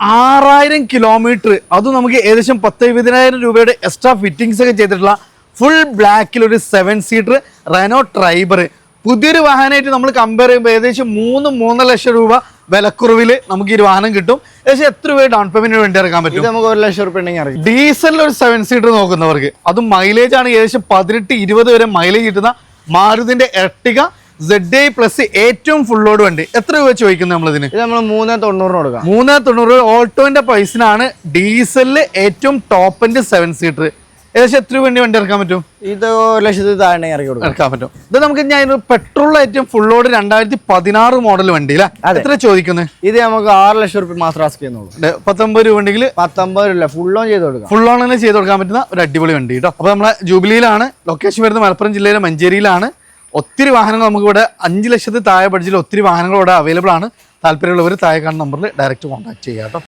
ആറായിരം കിലോമീറ്റർ അതും നമുക്ക് ഏകദേശം പത്ത് എഴുപതിനായിരം രൂപയുടെ എക്സ്ട്രാ ഫിറ്റിംഗ്സ് ഒക്കെ ചെയ്തിട്ടുള്ള ഫുൾ ബ്ലാക്കിൽ ഒരു സെവൻ സീറ്റർ റെനോ ട്രൈബർ പുതിയൊരു വാഹനമായിട്ട് നമ്മൾ കമ്പയർ ചെയ്യുമ്പോൾ ഏകദേശം മൂന്ന് മൂന്നര ലക്ഷം രൂപ വിലക്കുറവിൽ നമുക്ക് ഈ വാഹനം കിട്ടും. ഏകദേശം എത്ര രൂപ ഡൗൺ പേയ്മെന്റിന് വേണ്ടി ഇറക്കാൻ പറ്റും? നമുക്ക് ഒരു ലക്ഷം റുപ്യ ഉണ്ടെങ്കിൽ അറിയാം ഡീസലിൽ ഒരു സെവൻ സീറ്റർ നോക്കുന്നവർക്ക്. അതും മൈലേജ് ആണ് ഏകദേശം പതിനെട്ട് ഇരുപത് വരെ മൈലേജ് കിട്ടുന്ന മാരുതിന്റെ എർട്ടിക സെഡ് ഐ പ്ലസ് ഏറ്റവും ഫുൾ ലോഡ് വണ്ടി. എത്ര രൂപ ചോദിക്കുന്നത് നമ്മളിതിന്? ഇത് നമ്മൾ മൂന്ന് തൊണ്ണൂറിന് കൊടുക്കാം. മൂന്ന് തൊണ്ണൂറ് ഓൾട്ടോന്റെ പ്രൈസിനാണ് ഡീസലിൽ ഏറ്റവും ടോപ്പിന്റെ സെവൻ സീറ്റർ ഏകദേശം എത്ര രൂപ വണ്ടി വണ്ടി ഇറക്കാൻ പറ്റും? ഇത് ഒരു ലക്ഷത്തിൽ താഴെ ഇറക്കി കൊടുക്കും. ഇറക്കാൻ പറ്റും. ഇത് നമുക്ക് ഞാൻ പെട്രോൾ ഏറ്റവും ഫുൾ ലോഡ് രണ്ടായിരത്തി പതിനാറ് മോഡൽ വണ്ടി അല്ലേ. എത്ര ചോദിക്കുന്നത് ഇത് നമുക്ക് ആറ് ലക്ഷം റുപ്യ മാത്രം ആസ്ക് ചെയ്യുന്നുള്ളൂ. പത്തൊമ്പത് രൂപ ഉണ്ടെങ്കിൽ പത്തൊമ്പത് രൂപ ഫുൾ ഓൺ ചെയ്ത് കൊടുക്കാം. ഫുൾ ഓൺ തന്നെ ചെയ്ത് കൊടുക്കാൻ പറ്റുന്ന ഒരു അടിപൊളി വണ്ടി കേട്ടോ അപ്പൊ നമ്മളെ ജൂബിലിയിലാണ് ലൊക്കേഷൻ വരുന്നത് മലപ്പുറം ജില്ലയിലെ മഞ്ചേരിയിലാണ്. ഒത്തിരി വാഹനങ്ങൾ നമുക്ക് ഇവിടെ അഞ്ച് ലക്ഷത്തിൽ താഴെ ബഡ്ജറ്റിൽ ഒത്തിരി വാഹനങ്ങൾ ഇവിടെ അവൈലബിൾ ആണ്. താല്പര്യമുള്ളവർ താഴെ കാണുന്ന നമ്പറിൽ ഡയറക്റ്റ് കോൺടാക്ട് ചെയ്യാം കേട്ടോ.